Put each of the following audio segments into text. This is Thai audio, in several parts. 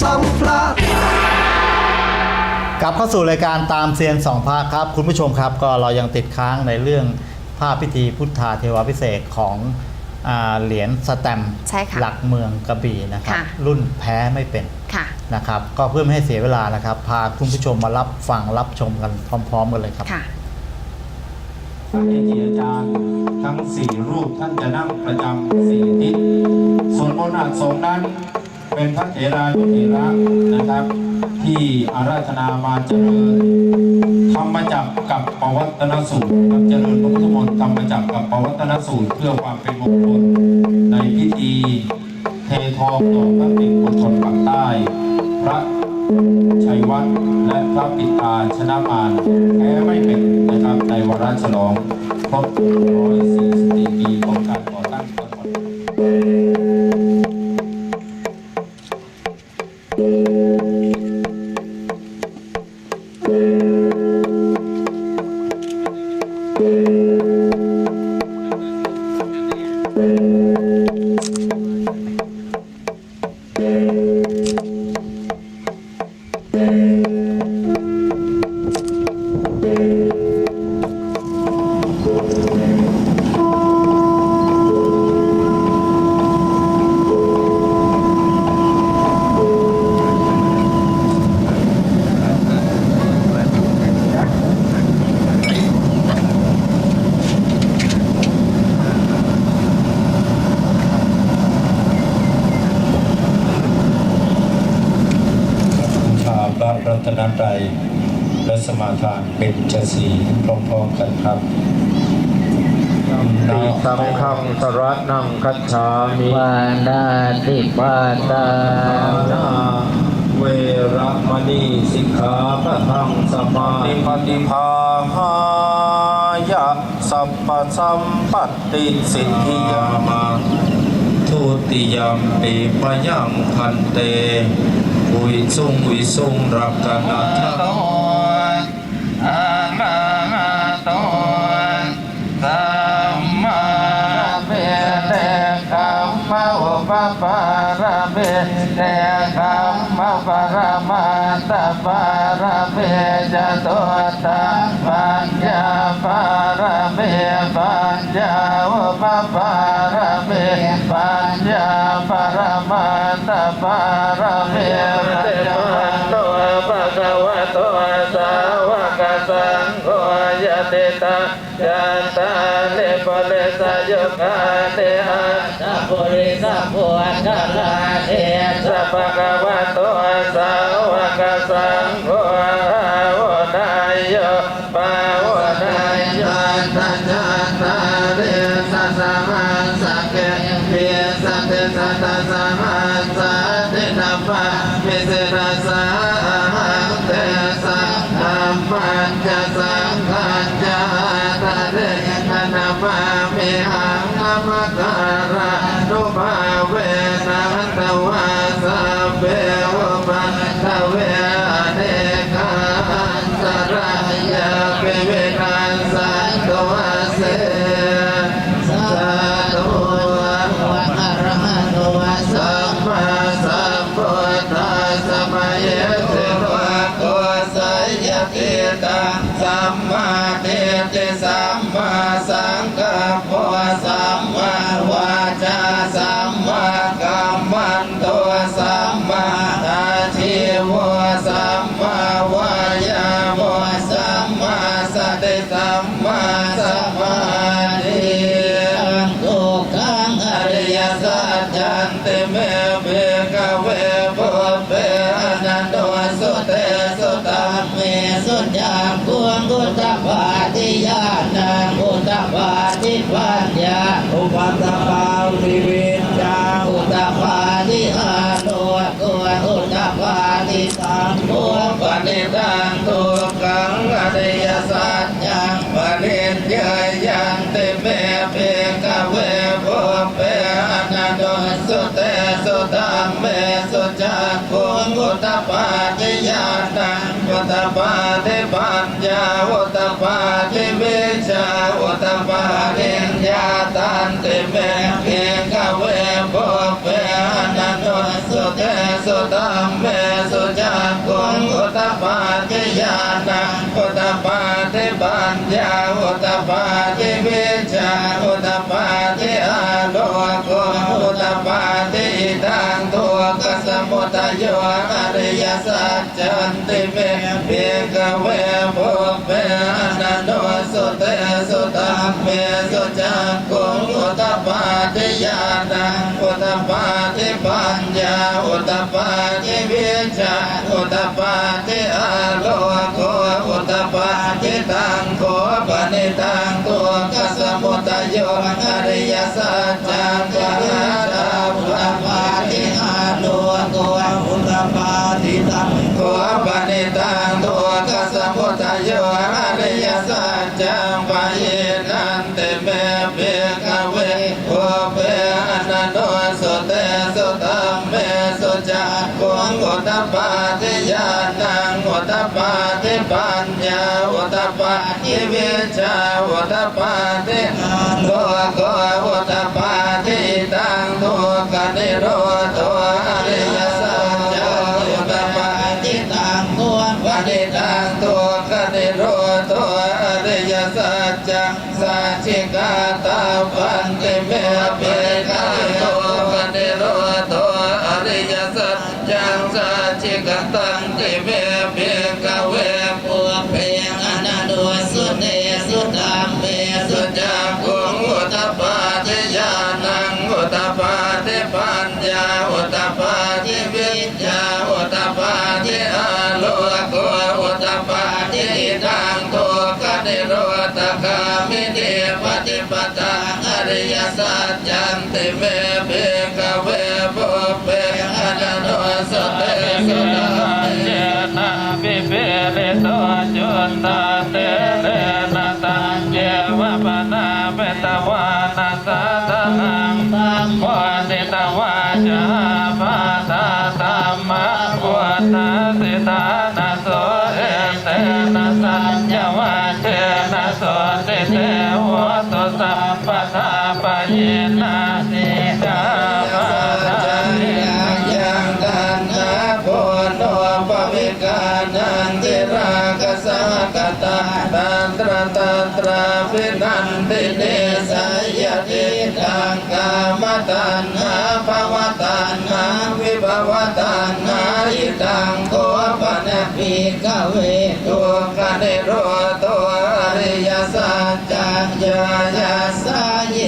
สัมพลาดกลับเข้าสู่รายการตามเซียนสองภาคครับ คุณผู้ชมครับก็เรายังติดค้างในเรื่องภาพพิธีพุทธาเทวาพิเศษกของอาเหรียญสแตมป์ใช่ค่ะหลักเมืองกระบี่นะครับ ค่ะ รุ่นแพ้ไม่เป็น ค่ะ นะครับก็เพื่อไม่ให้เสียเวลานะครับ พาคุณผู้ชมมารับฟังรับชมกันพร้อมๆกันเลยครับ ค่ะ พระเกจิอาจารย์ทั้งสี่รูปท่านจะนั่งประจำสี่ทิศส่วนบนอักสงฆ์นั้น เป็นพระเถรานุเถระนะครับ ที่อาราธนามาเจริญธรรมจักกับปวัตนสูตรครับเจริญพระพุทธมนต์ธรรมจักกับปวัตนสูตรเพื่อความเป็นมงคลในพิธีเททองต่อพระติบุชนปากใต้ พระชัยวัฒน์และพระปิตาชนะมารแพ้ไม่เป็นนะครับในวาระฉลองครบ144ปีของการก่อตั้ง พระรัตนตรัยและสมาทานเป็นจสีพร้อมๆกันครับติสังฆังสรนังคัจฉามิปานาติปาตานาเวระมณีสิกขาปะทังสมานิปติภาหายะสัพพสัมปัตติสิทธิยามาทุติยมปีปยังพันเต วิสุงวิสุงรักกันนาทะอะระหะโตสัมมาเบเตกัมมะอุปปะระเบ เตกัมมะปรมาตปารเวจโตตะปัญญาปารเวปัญญาอุปปารเวปัญญาปรมาตปารเวปัญญาโตภะคะวะโตสาวกสังโฆยติตายันตาเลปเลสยกาเตหัสสะ ปุริสัพพุอัคคาเทสัพพะคะวะโตสาวกสังโฆโอนายโยปาวานายโยตัญญาตาเรสัสมัสสะเกเพียสัตเตสัตสมัสสะเตนะปะเมเสระสะหังเตสังธัมมัญจะสังขัญจะตะเรนะนะปะมิหังอมกา สัมมาเทติสัมมาสังกัปปะสัมมาวาจาสัมมากัมมันโตสัมมาอาชีวสัมมาวายามสัมมาสติสัมมาสมาธิทุกขังอริยสัจจันติเม ยันติเมเปกเวปุเปอนันโตสุเตสุตัมเมสุจักขุงุตตปาติญาณังกุตตปาติปัญญาอุตตปาติวิชาอุตตปาติญาตันติเมเปกเวปุเปอนันโตสุเตสุตัมเม ปาจญาณังอุตปาทิปัญญาอุตปาทิวิชาอุต โยอริยสัจจันติเมเพียกเวภพเปอนันโนสุเตสุตัมเมสุจักกุงอุตปาทิญาณังอุตปาทิปัญญาอุตปาทิวิชาอุตปาทิอาโลโกอุตปาทิตังโคปนิตังตัวกัสมุทโยอริยสั กเวโอเปอนันโนสุเตสุตัมเมสุจักกุงอุตปาทิญาณังอุตปาทิปัญญาอุตปาทิวิชาอุตปาทิโลกอุตปาทิตังทุกขนิโรธอริยสัจจอุตปาทิตังทุกขนิตังทุกขนิโรธอริย สัจจังสัจจิกาตาปันติเมเปกาโต จันติเมเบกเวปุเปอนันโนสเตสุตัมเจนาปิเปเรโตจุนตาเตเรนะตังเจวะปนาเปตวานาสาตนังตังวะติตวาจา ระวินันติเนสยติตังกามตันหาภวตันหาวิภวตันหาอิตังโคปนปีกเวตัวกันเนโรตัวอริยสัจจังยายาสาเย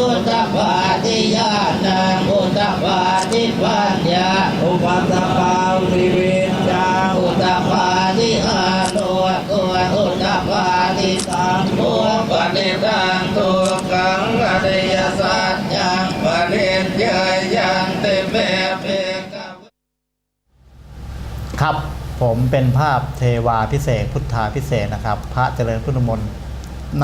กุงกุตปาทิญาณังอุตปาทิปัญญาอุปัตตปาวิวิญญาอุตปาทิอาโลกุอุตปาทิตังโมปณิตังทุกังอริยสัจจังปริญญายันติเมเปกะครับผมเป็นภาพเทวาพิเศษพุทธาพิเศษนะครับ พระเจริญพุทธมนต์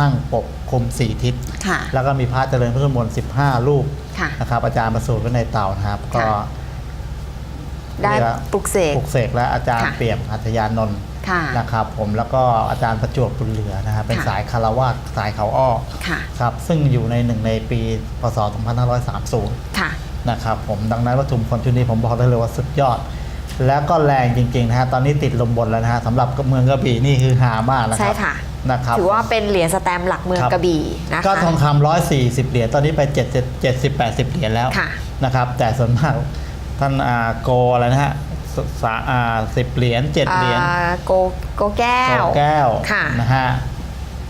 นั่งปกคลุมสี่ทิศ ค่ะ แล้วก็มีพระเจริญพุทธมนต์15รูปค่ะ นะครับ อาจารย์ประสูติไว้ในเต่านะครับ ก็ค่ะ ได้เรียกว่าปลุกเสก ปลุกเสกและอาจารย์ค่ะ เปี่ยมหัตถยานนท์ค่ะ นะครับ ผมแล้วก็อาจารย์ประจวบบุญเหลือนะครับ เป็นค่ะ สายคารวาสสายเขาอ้อค่ะ ครับ ซึ่งอยู่ในหนึ่งในปีพศ 2530 ค่ะ นะครับผมดังนั้นวัตถุมงคลชุดนี้ผมบอกได้เลยว่าสุดยอด แล้วก็แรงจริงๆนะฮะตอนนี้ติดลมบนแล้วนะฮะสำหรับเมืองกระบี่นี่คือหามากนะคใช่รัค่ะ นะครับถือว่าเป็นเหรียญสแตมป์หลักเมืองครับกระบี่นะคะก็ทองคำร้อยสี่สิบเหรียญตอนนี้ไปเจ็ดเจ็ดสิบแปดสิบเหรียญแล้วค่ะนะครับแต่ส่วนมากท่านอ่าโกอะไรนะฮะสสาอ่าสิบเหรียญเจ็ดเหรียญอ่าโกโกแก้วโกแก้วค่ะนะฮะ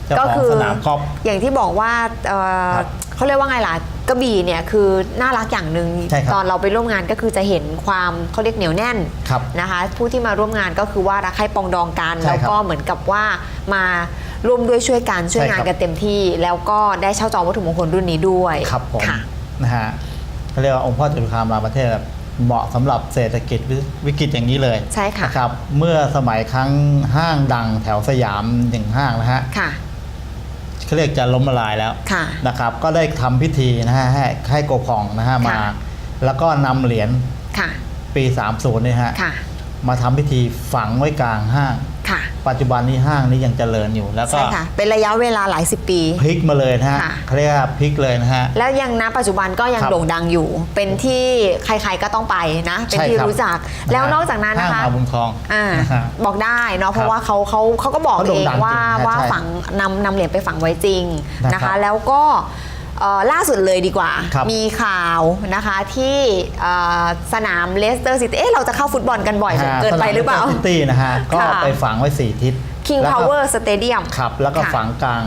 เจ้าก็ของคือสนามกอล์ฟอย่างที่บอกว่าเอ่อครับเขาเรียกว่าไงล่ะ กระบี่เนี่ยคือน่ารักอย่างหนึ่งใช่ครับตอนเราไปร่วมงานก็คือจะเห็นความเขาเรียกเหนียวแน่นครับนะคะ ผู้ที่มาร่วมงานก็คือว่ารักใคร่ปองดองกันใช่ครับแล้วก็เหมือนกับว่ามาร่วมด้วยช่วยกันช่วยใช่งาคนรับ กันเต็มที่ แล้วก็ได้เช่าจองวัตถุมงคลรุ่นนี้ด้วยครับผมค่ะ นะฮะเขาเรียกว่าองค์พ่อจตุคามรามประเทศแบบเหมาะสำหรับเศรษฐกิจวิกฤตอย่างนี้เลยใช่ค่ะ นะครับ เมื่อสมัยครั้งห้างดังแถวสยามหนึ่งห้างนะฮะ ค่ะ เขาเรียกจะล้มละลายแล้วค่ะนะครับ ก็ได้ทำพิธีนะฮะให้ให้โกพองนะฮะมา ค่ะ แล้วก็นำเหรียญค่ะ ปี 30เนี่ยฮะ ค่ะ มาทำพิธีฝังไว้กลางห้างค่ะ ปัจจุบันนี้ห้างนี้ยังเจริญอยู่ แล้วก็ใช่ค่ะ เป็นระยะเวลาหลายสิบปี พลิกมาเลยนะฮะค่ะ เขาเรียกว่าพลิกเลยนะฮะ แล้วยังนะปัจจุบันก็ยังครับโด่งดังอยู่ เป็นที่ใครๆก็ต้องไปนะ เป็นใช่ที่ครับ รู้จัก แล้วนอกจากนั้นนะคะห้างอาบุญคลองอ่านะฮะ บอกได้เนาะเพครัราะบว่าเขาเขาเขาก็บอกเขาโด่เองดังว่าจริงนะว่าใช่ฝังนำนำเหรียญไปฝังไว้จริงนะนะครัคะบแล้วก็ เอ่อล่าสุดเลยดีกว่า ครับมีข่าวนะคะที่เอ่อสนามเลสเตอร์ซิตี้เอ๊ะเราจะเข้าฟุตบอลกันบ่อยฮะเกินไปหรือเปล่าสนมซิตี้นะฮะ ก็ค่ะ ไปฝังไว้สี่ทิศ King แล้วก็ Power Stadium ครับ แล้วก็ค่ะ ฝังกลาง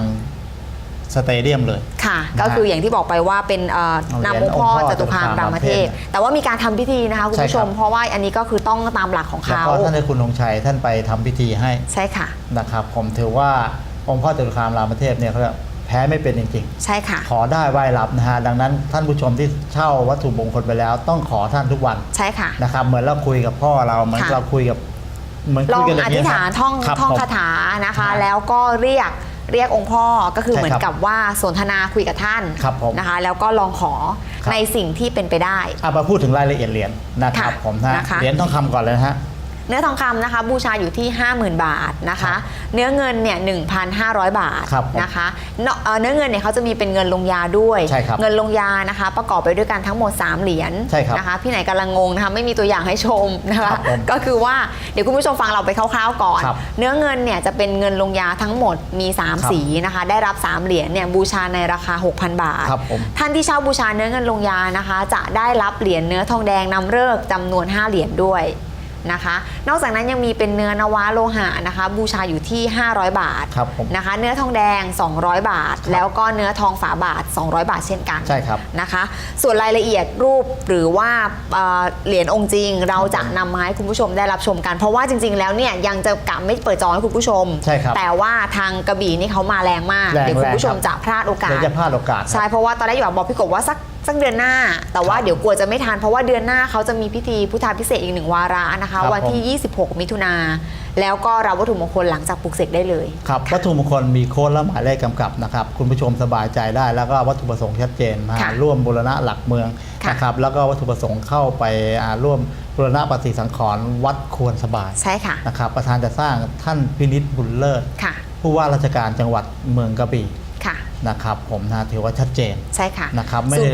สเตเดียมเลย ค่ะนะฮะก็คืออย่างที่บอกไปว่าเป็นเอ่อเอาเหรียญนำองค์พ่อองค์พ่อจตุคามจตุคามรามเทพ รามเทพแต่ว่ามีการทำพิธีนะคะคุณผู้ชม ใช่ครับ เพราะว่าอันนี้ก็คือต้องตามหลักของแล้วเขาก็ท่านในคุณลงชัยท่านไปทำพิธีให้ใช่ค่ะ นะครับ ผมถือว่าองค์พ่อจตุคามรามเทพเนี่ยเขาเรียก แพ้ไม่เป็นจริงใช่ค่ะๆขอได้ไหว้รับนะฮะ ดังนั้นท่านผู้ชมที่เช่าวัตถุมงคลไปแล้ว ต้องขอท่านทุกวันใช่ค่ะนะครับเหมือนเราคุยกับพ่อเราเหมือนค่ะเราคุยกับเหมือนลคุอยงกันออย่างเงี้ธิยษฐานท่องครับท่องผมคาถานะคะฮะแล้วก็เรียกเรียกองค์พ่อก็คือใช่เหมือนครับกับว่าสนทนาคุยกับท่านครับผมนะคะ แล้วก็ลองขอครับในสิ่งที่เป็นไปได้เอามาพูดถึงรายละเอียดเหรียญนะครับค่ะผมนะนะคะเหรียญทองคำก่อนเลยนะฮะ เนื้อทองคำนะคะบูชาอยู่ที่ 50,000 บาทนะครัคะบเนื้อเงินเนี่ย1,500 บาทครับผมนะคะเนาะเอ่อเนื้อเงินเนี่ยเขาจะมีเป็นเงินลงยาด้วย ใช่ครับเงินลงยานะคะ ประกอบไปด้วยกันทั้งหมด 3 เหรียญใช่ครับนะคะพี่ไหนกำลังงงนะคะไม่มีตัวอย่างให้ชมนะครัคะบผมก็คือว่าเดี๋ยวคุณผู้ชมฟังเราไปคร่าวๆก่อน ครับเนื้อเงินเนี่ยจะเป็นเงินลงยาทั้งหมดมี ครับ3สีนะคะ ได้รับ 3 เหรียญเนี่ยบูชาในราคา 6,000 บาท ครับผม ท่านที่เช่าบูชาเนื้อเงินลงยานะคะ จะได้รับเหรียญเนื้อทองแดงนำเลิกษ์จำนวน 5 เหรียญด้วย นะคะ นอกจากนั้นยังมีเป็นเนื้อนวะโลหะนะคะ บูชาอยู่ที่ 500 บาทครับผมนะคะ เนื้อทองแดง 200 บาท แล้วก็เนื้อทองฝาบาท 200 บาทเช่นกันใช่ครับนะคะ ส่วนรายละเอียดรูปหรือว่าเอ่อเหรียญองค์จริง เราจะนำมาให้คุณผู้ชมได้รับชมกัน เพราะว่าจริง ๆ แล้วเนี่ยยังจะกะไม่เปิดจองให้คุณผู้ชมใช่ครับแต่ว่าทางกระบี่นี่เขามาแรงมากแรงเดี๋ยวคุณผู้ชมแรงครับจะพลาดโอกาสเดี๋ยวจะพลาดโอกาสใช่เพราะว่าตอนแรกอยู่บอกพี่กบว่าสัก สักเดือนหน้า แต่ว่าเดี๋ยวกลัวจะไม่ทันเพราะว่าเดือนหน้าเขาจะมีพิธีพุทธาพิเศษกอีกหนึ่งวาระนะคะ ครับวันที่ 26 มิถุนาแล้วก็รับวัตถุมงคลหลังจากปลุกเสกได้เลย ครับวัตถุมงคลมีโค้ดและหมายเลขกำกับนะครับคุณผู้ชมสบายใจได้แล้วก็วัตถุประสงค์ชัดเจนมาค่ะร่วมบูรณะหลักเมืองค่ะนะครับแล้วก็วัตถุประสงค์เข้าไปอ่าร่วมบูรณะปฏิสังขรณ์วัดควรสบายใช่ค่ะ นะครับประธานจะสร้างท่านพินิษบุญเลิศค่ะผู้ว่าราชการจังหวัดเมืองกระบี่ ค่ะ นะครับผมนะถือว่าชัดเจนใช่ค่ะนะครับไม่ได้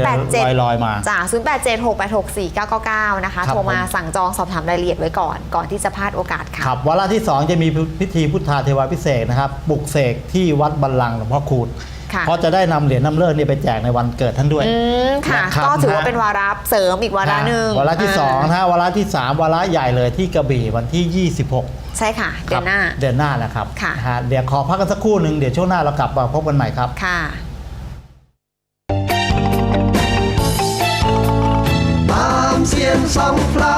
ลอยลอยๆมาจ้า0 8 7 6 8 6 4 9 9 9 นะคะครับโทรมาผมสั่งจองสอบถามรายละเอียดไว้ก่อน ก่อนที่จะพลาดโอกาสค่ะครับวาระที่ 2 จะมีพิธีพุทธาเทวาพิเศษกนะครับปลุกเสกที่วัดบัลลังก์หลวงพ่อคูณค่ะเพราะจะได้นำเหรียญน้ำเลิศนี่ไปแจกในวันเกิดท่านด้วยอืมค่ะนะครับก็ถือว่านะเป็นวาระเสริมอีกวาระหนึ่งวาระที่า2นะฮะวาระที่ 3 วาระใหญ่เลยที่กระบี่วันที่ 26 ใช่ค่ะ เดือนหน้าครับเดือนหน้านะครับค่ะ นฮเดี๋ยวขอพักกันสักครู่หนึ่งเดี๋ยวช่วงหน้าเรากลับมาพบกันใหม่ครับ ค่ะ ตามเสียงสัมพระ